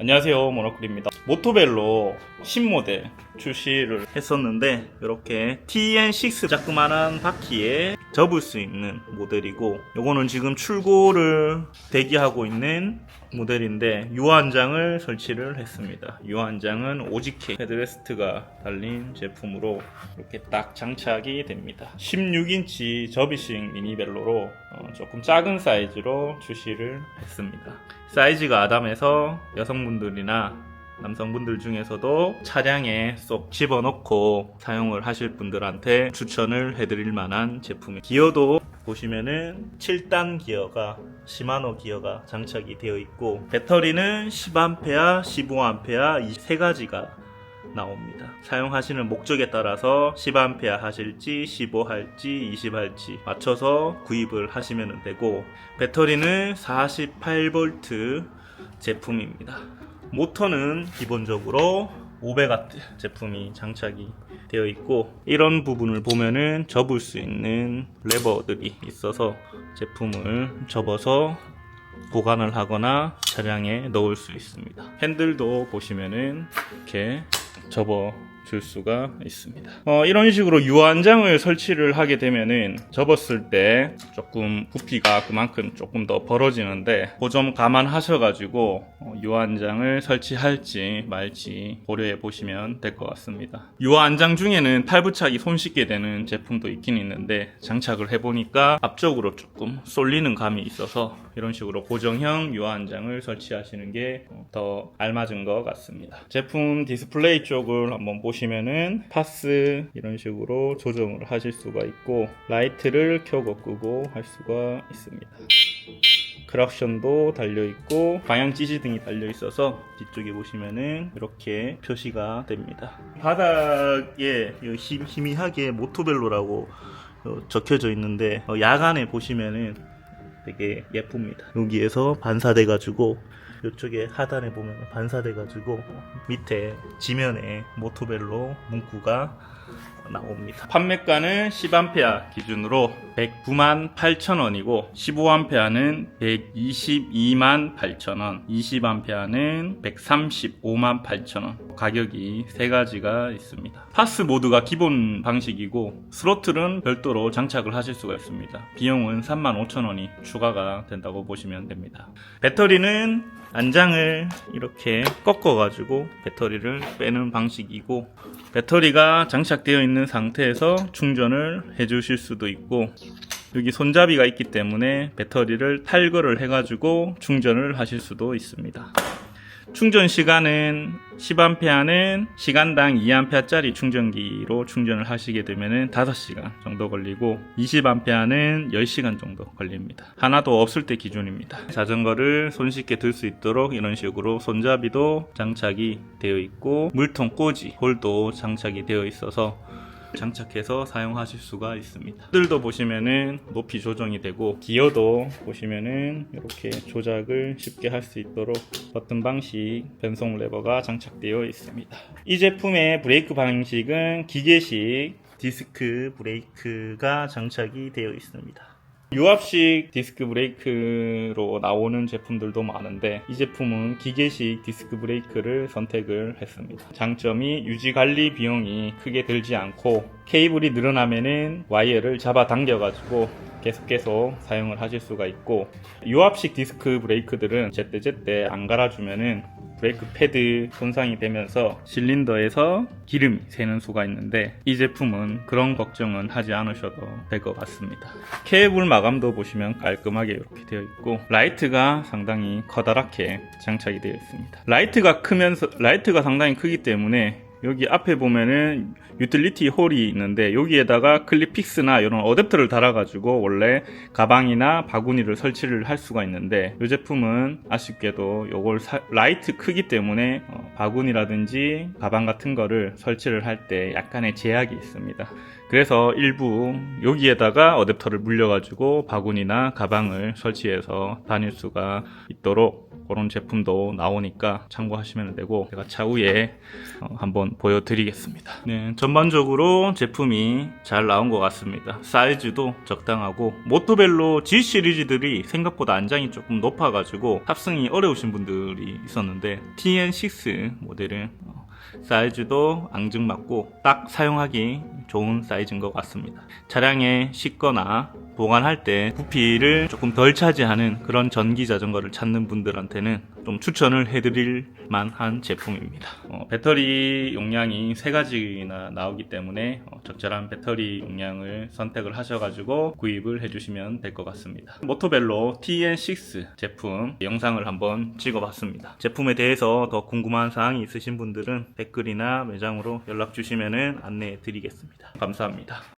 안녕하세요 모노클입니다 모토벨로 신모델 출시를 했었는데 이렇게 TN6 자그만한 바퀴에 접을 수 있는 모델이고 요거는 지금 출고를 대기하고 있는 모델인데 유한장을 설치를 했습니다. 유한장은 오지케 헤드레스트가 달린 제품으로 이렇게 딱 장착이 됩니다. 16인치 접이식 미니벨로로 어, 조금 작은 사이즈로 출시를 했습니다. 사이즈가 아담해서 여성분들이나 남성분들 중에서도 차량에 쏙 집어넣고 사용을 하실 분들한테 추천을 해드릴 만한 제품이에요. 기어도 보시면은 7단 기어가 시마노 기어가 장착이 되어 있고 배터리는 10A, 15A 이 세 가지가 나옵니다. 사용하시는 목적에 따라서 10A 하실지 15 할지 20 할지 맞춰서 구입을 하시면 되고 배터리는 48V 제품입니다. 모터는 기본적으로 500W 제품이 장착이 되어 있고 이런 부분을 보면은 접을 수 있는 레버들이 있어서 제품을 접어서 보관을 하거나 차량에 넣을 수 있습니다. 핸들도 보시면은 이렇게 접어 줄 수가 있습니다. 어, 이런 식으로 유한장을 설치를 하게 되면은 접었을 때 조금 부피가 그만큼 조금 더 벌어지는데 그 점 감안하셔가지고 어, 유한장을 설치할지 말지 고려해 보시면 될 것 같습니다. 유한장 중에는 탈부착이 손쉽게 되는 제품도 있긴 있는데 장착을 해보니까 앞쪽으로 조금 쏠리는 감이 있어서 이런 식으로 고정형 유한장을 설치하시는 게 더 알맞은 것 같습니다. 제품 디스플레이 쪽을 한번 보시 면은 파스 이런 식으로 조정을 하실 수가 있고 라이트를 켜고 끄고 할 수가 있습니다. 크락션도 달려 있고 방향 지시 등이 달려 있어서 뒤쪽에 보시면은 이렇게 표시가 됩니다. 바닥에 희미하게 모토벨로라고 어, 적혀져 있는데 어, 야간에 보시면은 되게 예쁩니다. 여기에서 반사돼 가지고 이쪽에 하단에 보면 반사돼 가지고 밑에 지면에 모토벨로 문구가 나옵니다. 판매가는 10A 기준으로 109만 8천원이고 15A는 122만 8천원, 20A는 135만 8천원 가격이 세 가지가 있습니다. 파스 모드가 기본 방식이고 스로틀은 별도로 장착을 하실 수가 있습니다. 비용은 3만 5천원이 추가가 된다고 보시면 됩니다. 배터리는 안장을 이렇게 꺾어 가지고 배터리를 빼는 방식이고 배터리가 장착되어 있는 상태에서 충전을 해 주실 수도 있고 여기 손잡이가 있기 때문에 배터리를 탈거를 해가지고 충전을 하실 수도 있습니다. 충전 시간은 10A는 시간당 2A짜리 충전기로 충전을 하시게 되면 5시간 정도 걸리고 20A는 10시간 정도 걸립니다. 하나도 없을 때 기준입니다. 자전거를 손쉽게 들 수 있도록 이런 식으로 손잡이도 장착이 되어 있고 물통 꽂이 홀도 장착이 되어 있어서 장착해서 사용하실 수가 있습니다. 들도 보시면은 높이 조정이 되고 기어도 보시면은 이렇게 조작을 쉽게 할 수 있도록 버튼 방식 변속 레버가 장착되어 있습니다. 이 제품의 브레이크 방식은 기계식 디스크 브레이크가 장착이 되어 있습니다. 유압식 디스크 브레이크로 나오는 제품들도 많은데 이 제품은 기계식 디스크 브레이크를 선택을 했습니다. 장점이 유지 관리 비용이 크게 들지 않고 케이블이 늘어나면은 와이어를 잡아 당겨 가지고 계속 계속 사용을 하실 수가 있고 유압식 디스크 브레이크들은 제때 제때 안 갈아주면은 브레이크 패드 손상이 되면서 실린더에서 기름이 새는 수가 있는데 이 제품은 그런 걱정은 하지 않으셔도 될 것 같습니다. 케이블 마감도 보시면 깔끔하게 이렇게 되어 있고 라이트가 상당히 커다랗게 장착이 되어 있습니다. 라이트가 크면서 라이트가 상당히 크기 때문에 여기 앞에 보면은 유틸리티 홀이 있는데 여기에다가 클립픽스나 이런 어댑터를 달아가지고 원래 가방이나 바구니를 설치를 할 수가 있는데 이 제품은 아쉽게도 이걸 라이트 크기 때문에 어, 바구니라든지 가방 같은 거를 설치를 할 때 약간의 제약이 있습니다. 그래서 일부 여기에다가 어댑터를 물려가지고 바구니나 가방을 설치해서 다닐 수가 있도록 그런 제품도 나오니까 참고하시면 되고 제가 차후에 어, 한번 보여드리겠습니다. 네, 전반적으로 제품이 잘 나온 것 같습니다. 사이즈도 적당하고 모토벨로 G 시리즈들이 생각보다 안장이 조금 높아가지고 탑승이 어려우신 분들이 있었는데 TN6 모델은 어, 사이즈도 앙증맞고 딱 사용하기 좋은 사이즈인 것 같습니다. 차량에 싣거나 보관할 때 부피를 조금 덜 차지하는 그런 전기 자전거를 찾는 분들한테는 좀 추천을 해드릴 만한 제품입니다. 어, 배터리 용량이 세 가지나 나오기 때문에 어, 적절한 배터리 용량을 선택을 하셔가지고 구입을 해주시면 될 것 같습니다. 모토벨로 TN6 제품 영상을 한번 찍어봤습니다. 제품에 대해서 더 궁금한 사항이 있으신 분들은 댓글이나 매장으로 연락 주시면 안내해 드리겠습니다. 감사합니다.